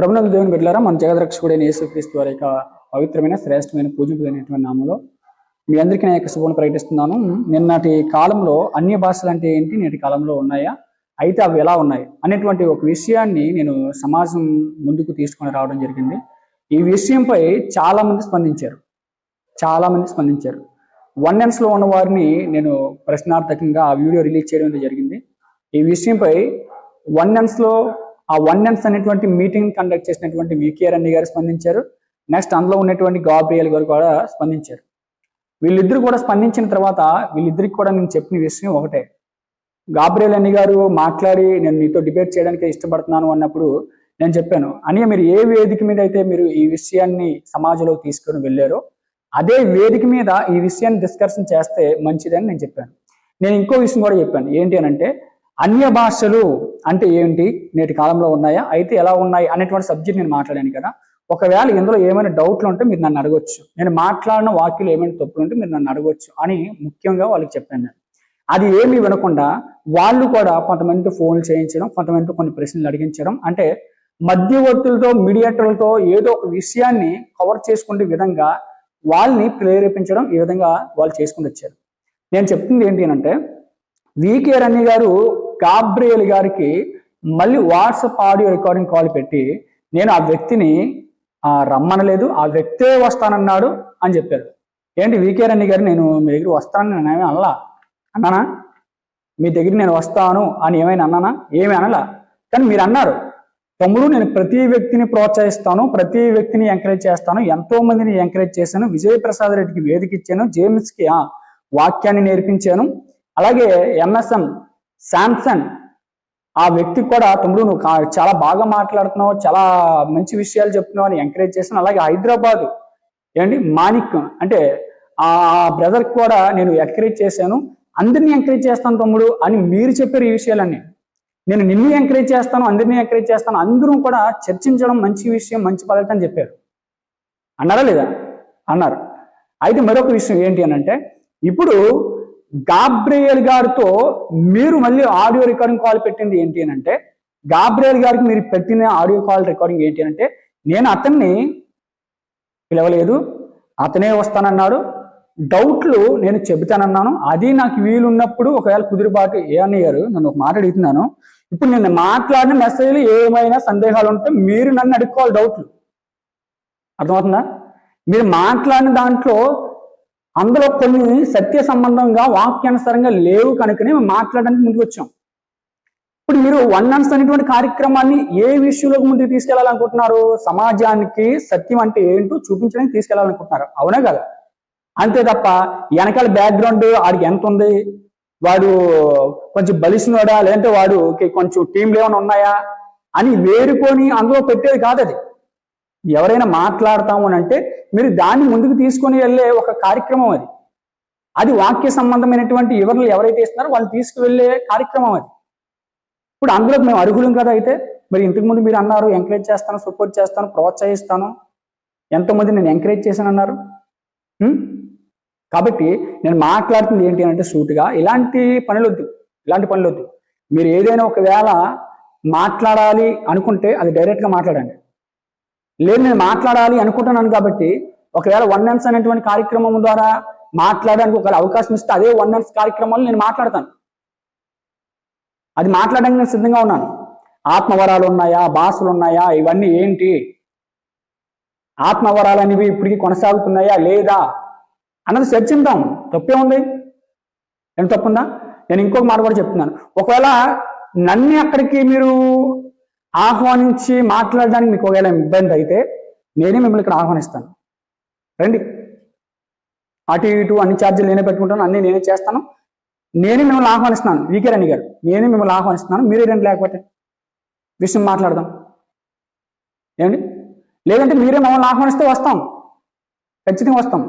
ప్రభుత్వ దేవుని బిడ్డలారా మన జగద్రక్షకుడైన యేసుక్రీస్తు వారి యొక్క పవిత్రమైన శ్రేష్టమైన పూజింపుదైనటువంటి నామంలో మీ అందరికీ నా యొక్క శుభం ప్రకటిస్తున్నాను. నిన్నటి కాలంలో అన్య భాషలు అంటే ఏంటి? నేటి కాలంలో ఉన్నాయా? అయితే అవి ఎలా ఉన్నాయి? అనేటువంటి ఒక విషయాన్ని నేను సమాజం ముందుకు తీసుకొని రావడం జరిగింది. ఈ విషయంపై చాలా మంది స్పందించారు. చాలా మంది స్పందించారు. వన్లో ఉన్న వారిని నేను ప్రశ్నార్థకంగా ఆ వీడియో రిలీజ్ చేయడం జరిగింది. ఈ విషయంపై వన్లో ఆ వన్ ఎన్స్ అనేటువంటి మీటింగ్ కండక్ట్ చేసినటువంటి వికేఆర్ అన్ని గారు స్పందించారు. నెక్స్ట్ అందులో ఉన్నటువంటి గాబ్రియల్ గారు కూడా స్పందించారు. వీళ్ళిద్దరు కూడా స్పందించిన తర్వాత వీళ్ళిద్దరికి కూడా నేను చెప్పిన విషయం ఒకటే. గాబ్రియల్ అన్ని గారు మాట్లాడి నేను మీతో డిబేట్ చేయడానికి ఇష్టపడుతున్నాను అన్నప్పుడు నేను చెప్పాను అని మీరు ఏ వేదిక మీద అయితే మీరు ఈ విషయాన్ని సమాజంలోకి తీసుకొని వెళ్ళారో అదే వేదిక మీద ఈ విషయాన్ని డిస్కషన్ చేస్తే మంచిదని నేను చెప్పాను. నేను ఇంకో విషయం కూడా చెప్పాను. ఏంటి అని అంటే అన్య భాషలు అంటే ఏంటి? నేటి కాలంలో ఉన్నాయా? అయితే ఎలా ఉన్నాయి? అనేటువంటి సబ్జెక్ట్ నేను మాట్లాడాను కదా. ఒకవేళ ఇందులో ఏమైనా డౌట్లు ఉంటే మీరు నన్ను అడగొచ్చు. నేను మాట్లాడిన వాక్యులు ఏమైనా తప్పులు ఉంటే మీరు నన్ను అడగొచ్చు అని ముఖ్యంగా వాళ్ళకి చెప్పాను నేను. అది ఏమీ వినకుండా వాళ్ళు కూడా కొంతమందితో ఫోన్లు చేయించడం కొంతమందితో కొన్ని ప్రశ్నలు అడిగించడం అంటే మధ్యవర్తులతో మీడియేటర్లతో ఏదో ఒక విషయాన్ని కవర్ చేసుకునే విధంగా వాళ్ళని ప్రేరేపించడం ఈ విధంగా వాళ్ళు చేసుకుని వచ్చారు. నేను చెప్తుంది ఏంటి అంటే వికే రన్ని గారు గాబ్రియల్ గారికి మళ్ళీ వాట్సాప్ ఆడియో రికార్డింగ్ కాల్ పెట్టి నేను ఆ వ్యక్తిని రమ్మనలేదు ఆ వ్యక్తే వస్తానన్నాడు అని చెప్పారు. ఏంటి వికే రెడ్డి గారు నేను మీ దగ్గర వస్తానని నేను ఏమీ అనలా? అన్నానా? మీ దగ్గర నేను వస్తాను అని ఏమైనా అన్నానా? ఏమీ అనలా. కానీ మీరు అన్నారు తమ్ముడు నేను ప్రతి వ్యక్తిని ప్రోత్సహిస్తాను ప్రతి వ్యక్తిని ఎంకరేజ్ చేస్తాను ఎంతో మందిని ఎంకరేజ్ చేశాను విజయప్రసాద్ రెడ్డికి వేదిక ఇచ్చాను జేమ్స్కి ఆ, వాక్యాన్ని నేర్పించాను. అలాగే ఎంఎస్ఎం శాంసన్ ఆ వ్యక్తి కూడా తమ్ముడు నువ్వు చాలా బాగా మాట్లాడుతున్నావు చాలా మంచి విషయాలు చెప్తున్నావు అని ఎంకరేజ్ చేసిన అలాగే హైదరాబాదు ఏంటి? మాణిక్ అంటే ఆ బ్రదర్ కూడా నేను ఎంకరేజ్ చేశాను. అందరినీ ఎంకరేజ్ చేస్తాను తమ్ముడు అని మీరు చెప్పారు ఈ విషయాలన్నీ. నేను నిన్ను ఎంకరేజ్ చేస్తాను అందరినీ ఎంకరేజ్ చేస్తాను అందరూ కూడా చర్చించడం మంచి విషయం మంచి పద్ధతి అని చెప్పారు. అన్నారా లేదా? అన్నారు. అయితే మరొక విషయం ఏంటి అని అంటే ఇప్పుడు గాబ్రియల్ గారితో మీరు మళ్ళీ ఆడియో రికార్డింగ్ కాల్ పెట్టింది ఏంటి అని అంటే గాబ్రియల్ గారికి మీరు పెట్టిన ఆడియో కాల్ రికార్డింగ్ ఏంటి అని అంటే నేను అతన్ని పిలవలేదు అతనే వస్తానన్నాడు డౌట్లు నేను చెబుతానన్నాను అది నాకు వీలున్నప్పుడు ఒకవేళ కుదిరిబాటు ఏ అన్నయ్యారు నన్ను ఒక మాట అడుగుతున్నాను ఇప్పుడు నేను మాట్లాడిన మెసేజ్లు ఏమైనా సందేహాలు ఉంటే మీరు నన్ను అడుక్కోవాలి డౌట్లు. అర్థమవుతుందా? మీరు మాట్లాడిన దాంట్లో అందులో కొన్ని సత్య సంబంధంగా వాక్యానుసారంగా లేవు కనుకనే మేము మాట్లాడడానికి ముందుకు వచ్చాం ఇప్పుడు మీరు వన్ అన్స్ అనేటువంటి కార్యక్రమాన్ని ఏ విషయంలోకి ముందుకు తీసుకెళ్ళాలనుకుంటున్నారు? సమాజానికి సత్యం అంటే ఏంటో చూపించడానికి తీసుకెళ్ళాలనుకుంటున్నారు. అవునా కదా? అంతే తప్ప వెనకాల బ్యాక్గ్రౌండ్ ఆడికి ఎంత ఉంది? వాడు కొంచెం బలిసినోడా? లేదంటే వాడు కొంచెం టీంలు ఏమైనా ఉన్నాయా? అని వేరుకొని అందులో పెట్టేది కాదు అది ఎవరైనా మాట్లాడతాము అని అంటే మీరు దాన్ని ముందుకు తీసుకొని వెళ్ళే ఒక కార్యక్రమం అది. అది వాక్య సంబంధమైనటువంటి వివరణలు ఎవరైతే ఇస్తున్నారో వాళ్ళు తీసుకువెళ్ళే కార్యక్రమం అది. ఇప్పుడు అందులో మేము అర్హులం కదా అయితే మరి ఇంతకుముందు మీరు అన్నారు ఎంకరేజ్ చేస్తాను సపోర్ట్ చేస్తాను ప్రోత్సహిస్తాను. ఎంతోమంది నేను ఎంకరేజ్ చేశాను అన్నారు. కాబట్టి నేను మాట్లాడుతుంది ఏంటి అంటే సూటుగా ఇలాంటి పనులు వద్దు ఇలాంటి పనులు వద్దు మీరు ఏదైనా ఒకవేళ మాట్లాడాలి అనుకుంటే అది డైరెక్ట్గా మాట్లాడండి. లేదు నేను మాట్లాడాలి అనుకుంటున్నాను కాబట్టి ఒకవేళ వన్ నన్స్ అనేటువంటి కార్యక్రమం ద్వారా మాట్లాడడానికి ఒకవేళ అవకాశం ఇస్తే అదే వన్ నన్స్ కార్యక్రమాలు నేను మాట్లాడతాను. అది మాట్లాడడానికి నేను సిద్ధంగా ఉన్నాను. ఆత్మవరాలు ఉన్నాయా? భాషలు ఉన్నాయా? ఇవన్నీ ఏంటి? ఆత్మవరాలు అనేవి ఇప్పటికీ కొనసాగుతున్నాయా లేదా? అన్నది చర్చిద్దాం. తప్పే ఉంది? ఏం తప్పుందా? నేను ఇంకొక మాట కూడా చెప్తున్నాను. ఒకవేళ నన్ను అక్కడికి మీరు ఆహ్వానించి మాట్లాడడానికి మీకు ఒకవేళ ఇబ్బంది అయితే నేనే మిమ్మల్ని ఇక్కడ ఆహ్వానిస్తాను. రండి. అటు ఇటు అన్ని ఛార్జీలు నేనే పెట్టుకుంటాను అన్ని నేనే చేస్తాను. నేనే మిమ్మల్ని ఆహ్వానిస్తున్నాను. వీకే రణి గారు నేనే మిమ్మల్ని ఆహ్వానిస్తున్నాను. మీరే రండి లేకపోతే విషయం మాట్లాడదాం. ఏమండి? లేదంటే మీరే మమ్మల్ని ఆహ్వానిస్తే వస్తాం. ఖచ్చితంగా వస్తాం.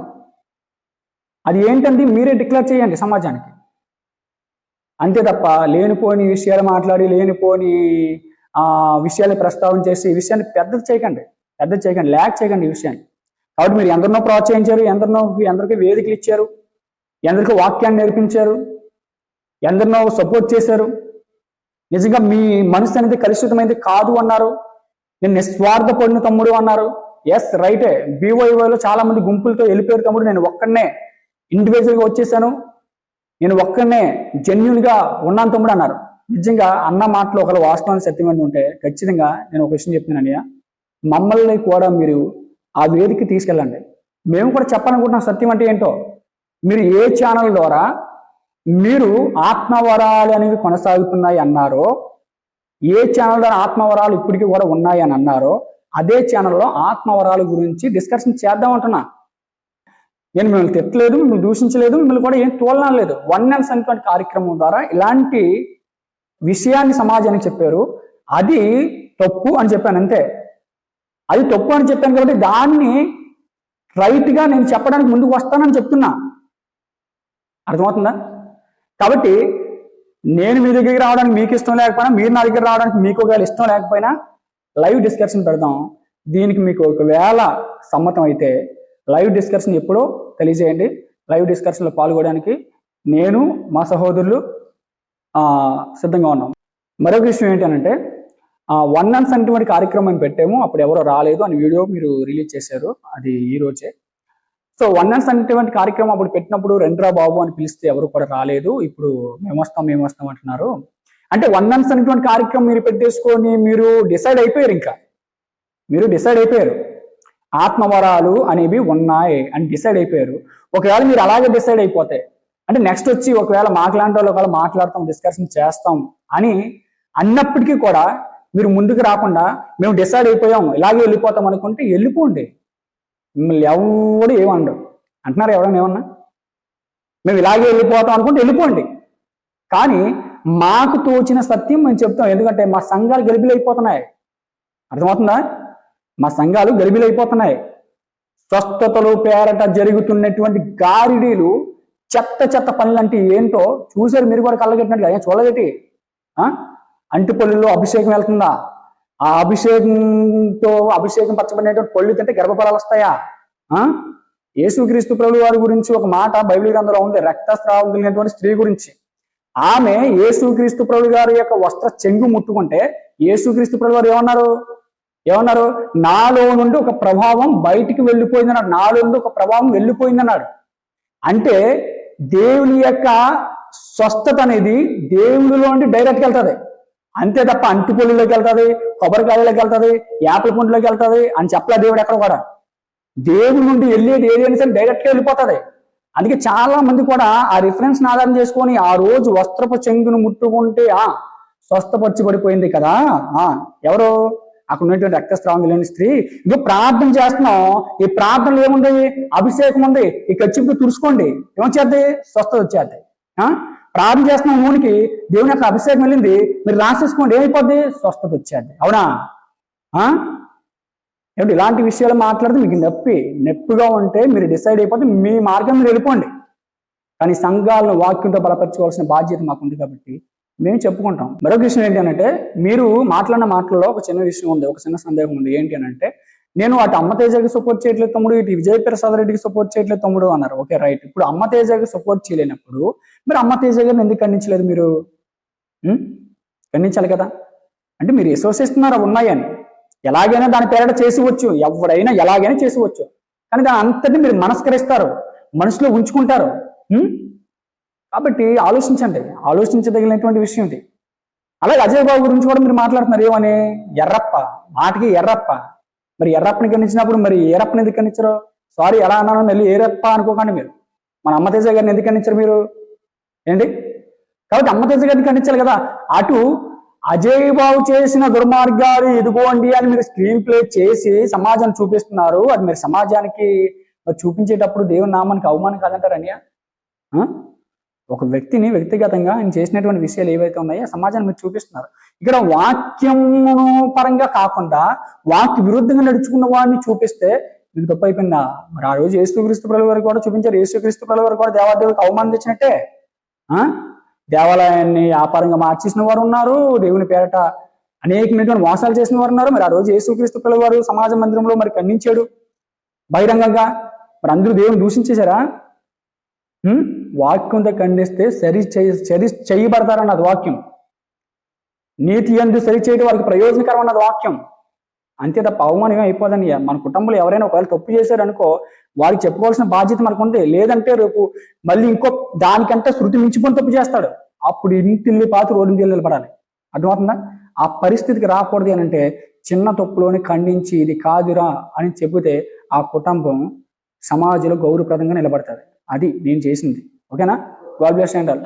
అది ఏంటంటే మీరే డిక్లేర్ చేయండి సమాజానికి. అంతే తప్ప లేనిపోని విషయాలు మాట్లాడి లేనిపోని ఆ విషయాలు ప్రస్తావన చేసి ఈ విషయాన్ని పెద్దది చేయకండి పెద్దది చేయకండి ల్యాక్ చేయకండి ఈ విషయాన్ని. కాబట్టి మీరు ఎందరినో ప్రోత్సహించారు ఎందరినో ఎందరికీ వేదికలు ఇచ్చారు ఎందరికీ వాక్యాన్ని నేర్పించారు ఎందరినో సపోర్ట్ చేశారు. నిజంగా మీ మనసు అనేది కలుషితమైంది కాదు అన్నారు. నేను నిస్వార్థపడిన తమ్ముడు అన్నారు. ఎస్ రైటే బీవైఓలో చాలా మంది గుంపులతో వెళ్ళిపోయారు తమ్ముడు. నేను ఒక్కడనే ఇండివిజువల్గా వచ్చేసాను. నేను ఒక్కడనే జెన్యున్గా ఉన్నాను తమ్ముడు అన్నారు. నిజంగా అన్న మాటలో ఒకరు వాస్తవానికి సత్యమైన ఉంటే ఖచ్చితంగా నేను ఒక విషయం చెప్తున్నాను అన్నయ్య. మమ్మల్ని కూడా మీరు ఆ వేదికకి తీసుకెళ్ళండి. మేము కూడా చెప్పాలనుకుంటున్నాం సత్యం అంటే ఏంటో. మీరు ఏ ఛానల్ ద్వారా మీరు ఆత్మవరాలు అనేవి కొనసాగుతున్నాయి అన్నారో ఏ ఛానల్ ద్వారా ఆత్మవరాలు ఇప్పటికీ కూడా ఉన్నాయి అని అన్నారో అదే ఛానల్లో ఆత్మవరాల గురించి డిస్కషన్ చేద్దాం అంటున్నా. నేను మిమ్మల్ని తిట్టలేదు మిమ్మల్ని దూషించలేదు మిమ్మల్ని కూడా ఏం తోలనలేదు. వన్ అండ్ సన్ కార్యక్రమం ద్వారా ఇలాంటి విషయాన్ని సమాజానికి చెప్పారు. అది తప్పు అని చెప్పాను అంతే. అది తప్పు అని చెప్పాను కాబట్టి దాన్ని రైట్గా నేను చెప్పడానికి ముందుకు వస్తానని చెప్తున్నా. అర్థమవుతుందా? కాబట్టి నేను మీ దగ్గరికి రావడానికి మీకు ఇష్టం లేకపోయినా మీరు నా దగ్గర రావడానికి మీకు ఒకవేళ ఇష్టం లేకపోయినా లైవ్ డిస్కషన్ పెడదాం. దీనికి మీకు ఒకవేళ సమ్మతం అయితే లైవ్ డిస్కషన్ ఎప్పుడో తెలియజేయండి. లైవ్ డిస్కషన్లో పాల్గొనడానికి నేను మా సహోదరులు సిద్ధంగా ఉన్నాం. మరొక విషయం ఏంటంటే వన్ అన్స్ అనేటువంటి కార్యక్రమం పెట్టాము. అప్పుడు ఎవరో రాలేదు అని వీడియో మీరు రిలీజ్ చేశారు. అది ఈ రోజే. సో వన్ అన్స్ అనేటువంటి కార్యక్రమం అప్పుడు పెట్టినప్పుడు రెండ్రా బాబు అని పిలిస్తే ఎవరు కూడా రాలేదు. ఇప్పుడు మేము వస్తాం మేము వస్తాం అంటున్నారు. అంటే వన్ అన్స్ అనేటువంటి కార్యక్రమం మీరు పెట్టేసుకొని మీరు డిసైడ్ అయిపోయారు ఇంకా. మీరు డిసైడ్ అయిపోయారు. ఆత్మవరాలు అనేవి ఉన్నాయి అని డిసైడ్ అయిపోయారు. ఒకవేళ మీరు అలాగే డిసైడ్ అయిపోతే అంటే నెక్స్ట్ వచ్చి ఒకవేళ మాట్లాంటి వాళ్ళు ఒకవేళ మాట్లాడతాం డిస్కషన్ చేస్తాం అని అన్నప్పటికీ కూడా మీరు ముందుకు రాకుండా మేము డిసైడ్ అయిపోయాం ఇలాగే వెళ్ళిపోతాం అనుకుంటే వెళ్ళిపోండి. మిమ్మల్ని ఎవడు ఏమండవు అంటున్నారు ఎవరైనా ఏమన్నా? మేము ఇలాగే వెళ్ళిపోతాం అనుకుంటే వెళ్ళిపోండి. కానీ మాకు తోచిన సత్యం మేము చెప్తాం. ఎందుకంటే మా సంఘాలు గలిబిలైపోతున్నాయి. అర్థమవుతుందా? మా సంఘాలు గలిబిలైపోతున్నాయి. స్వస్థతలు పేరట జరుగుతున్నటువంటి గారిడీలు చెత్త చెత్త పనులు అంటే ఏంటో చూసారు మీరు కూడా కళ్ళగట్టినట్టుగా ఏం చూడగట్టి ఆ? అంటిపల్లిలో అభిషేకం వెళ్తుందా? ఆ అభిషేకంతో అభిషేకం పచ్చబడినటువంటి పళ్ళు తింటే గర్భఫలాలు వస్తాయా? ఆ? యేసుక్రీస్తు ప్రభు వారి గురించి ఒక మాట బైబిల్ గ్రంథంలో ఉంది రక్తస్రావం కలిగినటువంటి స్త్రీ గురించి. ఆమె యేసుక్రీస్తు ప్రభు గారి యొక్క వస్త్ర చెంగు ముట్టుకుంటే యేసుక్రీస్తు ప్రభు గారు ఏమన్నారు? ఏమన్నారు? నాలో నుండి ఒక ప్రభావం బయటికి వెళ్ళిపోయిందన్నాడు. నాలో నుండి ఒక ప్రభావం వెళ్ళిపోయిందన్నాడు. అంటే దేవుని యొక్క స్వస్థత అనేది దేవునిలో నుండి డైరెక్ట్గా వెళ్తుంది. అంతే తప్ప అంటిపొల్లిలోకి వెళ్తుంది కొబ్బరికాయలోకి వెళ్తుంది యాపిల్ పండులోకి వెళ్తుంది అని చెప్పలే దేవుడు ఎక్కడ కూడా. దేవుడి నుండి వెళ్ళేది ఏది అయినా సరే డైరెక్ట్గా వెళ్ళిపోతుంది. అందుకే చాలా మంది కూడా ఆ రిఫరెన్స్ ఆధారం చేసుకొని ఆ రోజు వస్త్రపు చెంగును ముట్టుకుంటే ఆ స్వస్థపరచబడిపోయింది కదా. ఆ ఎవరు? అక్కడ ఉన్నటువంటి రక్తస్రావం లేని స్త్రీ ఇదో ప్రార్థన చేస్తున్నాం. ఈ ప్రార్థనలు ఏముంది? అభిషేకం ఉంది. ఈ ఖర్చుకు తుడుచుకోండి. ఏమొచ్చేది? స్వస్థత వచ్చేద్ది ఆ? ప్రార్థన చేస్తున్న నూనెకి దేవుని యొక్క అభిషేకం వెళ్ళింది. మీరు రాసేసుకోండి. ఏమైపోద్ది? స్వస్థత వచ్చేద్ది అవునా? ఆ? ఏమిటి ఇలాంటి విషయాలు మాట్లాడితే మీకు నొప్పి. నొప్పిగా ఉంటే మీరు డిసైడ్ అయిపోతే మీ మార్గం మీరు వెళ్ళిపోండి. కానీ సంఘాలను వాక్యంతో బలపరచుకోవాల్సిన బాధ్యత మాకు ఉంది కాబట్టి మేము చెప్పుకుంటాం. మరొక విషయం ఏంటి అంటే మీరు మాట్లాడిన మాటలలో ఒక చిన్న విషయం ఉంది ఒక చిన్న సందేహం ఉంది. ఏంటి అని అంటే నేను అటు అమ్మ తేజకి సపోర్ట్ చేయట్లేదు తమ్ముడు ఇటు విజయ్ ప్రసాద్ రెడ్డికి సపోర్ట్ చేయట్లేదు తమ్ముడు అన్నారు. Okay right. ఇప్పుడు అమ్మ తేజకి సపోర్ట్ చేయలేనప్పుడు మీరు అమ్మ తేజ గారిని ఎందుకు ఖండించలేదు మీరు? ఖండించాలి కదా. అంటే మీరు విశ్వసిస్తున్నారు ఉన్నాయని. ఎలాగైనా దాని పేరట చేసివచ్చు. ఎవడైనా ఎలాగైనా చేసివచ్చు. కానీ దాని అంతటి మీరు మనస్కరిస్తారు. మనసులో ఉంచుకుంటారు. కాబట్టి ఆలోచించండి. ఆలోచించదగినటువంటి విషయం ఇది. అలాగే అజయ్ బాబు గురించి కూడా మీరు మాట్లాడుతున్నారు. ఏమని? ఎర్రప్ప. మాటకి ఎర్రప్ప. మరి ఎర్రప్పని ఖండించినప్పుడు మరి ఏరప్పని ఎందుకు ఖండించరు సారీ ఎలా అన్నాను మళ్ళీ ఏరప్ప అనుకోకండి మీరు. మన అమ్మతేజ గారిని ఎందుకు ఖండించరు మీరు? ఏంటి? కాబట్టి అమ్మతేజ గారిని ఖండించాలి కదా. అటు అజయ్ బాబు చేసిన దుర్మార్గాలు ఇదిగోండి అని మీరు స్క్రీన్ ప్లే చేసి సమాజాన్ని చూపిస్తున్నారు. అది మీరు సమాజానికి మరి చూపించేటప్పుడు దేవుని నామానికి అవమానం కాదంటారు అనియా ఒక వ్యక్తిని వ్యక్తిగతంగా ఆయన చేసినటువంటి విషయాలు ఏవైతే ఉన్నాయో సమాజాన్ని మీరు చూపిస్తున్నారు. ఇక్కడ వాక్యము పరంగా కాకుండా వాక్య విరుద్ధంగా నడుచుకున్న వాడిని చూపిస్తే మీకు తప్పు అయిపోయిందా? మరి ఆ రోజు యేసుక్రీస్తు ప్రజల వారు కూడా చూపించారు. యేసుక్రీస్తు ప్రభుల వరకు కూడా దేవాదేవుడికి అవమానం తెచ్చినట్టే. ఆ? దేవాలయాన్ని వ్యాపారంగా మార్చేసిన వారు ఉన్నారు. దేవుని పేరట అనేకమైనటువంటి మోసాలు చేసిన వారు ఉన్నారు. మరి ఆ రోజు యేసుక్రీస్తు ప్రభుల వారు సమాజ మందిరంలో మరి ఖండించాడు బహిరంగంగా. మరి అందరూ దేవుని దూషించేశారా? వాక్యంతో ఖండిస్తే సరి చేయ సరి చేయబడతారన్నది వాక్యం. నీతి ఎందు సరి చేయడం వారికి ప్రయోజనకరం అన్నది వాక్యం. అంతే తప్ప అవమానం ఏం అయిపోదని మన కుటుంబంలో ఎవరైనా ఒకవేళ తప్పు చేశారనుకో వారికి చెప్పుకోవాల్సిన బాధ్యత మనకు ఉంది లేదంటే రేపు మళ్ళీ ఇంకో దానికంటే శృతి మించిపోని తప్పు చేస్తాడు. అప్పుడు ఇంటిల్లి పాతి రోడ్డు మీద నిలబడాలి. అర్థమవుతుందా? ఆ పరిస్థితికి రాకూడదు అని అంటే చిన్న తప్పులోని ఖండించి ఇది కాదురా అని చెబితే ఆ కుటుంబం సమాజంలో గౌరవప్రదంగా నిలబడతారు అది నేను చేసింది. ఓకేనా? God bless and all.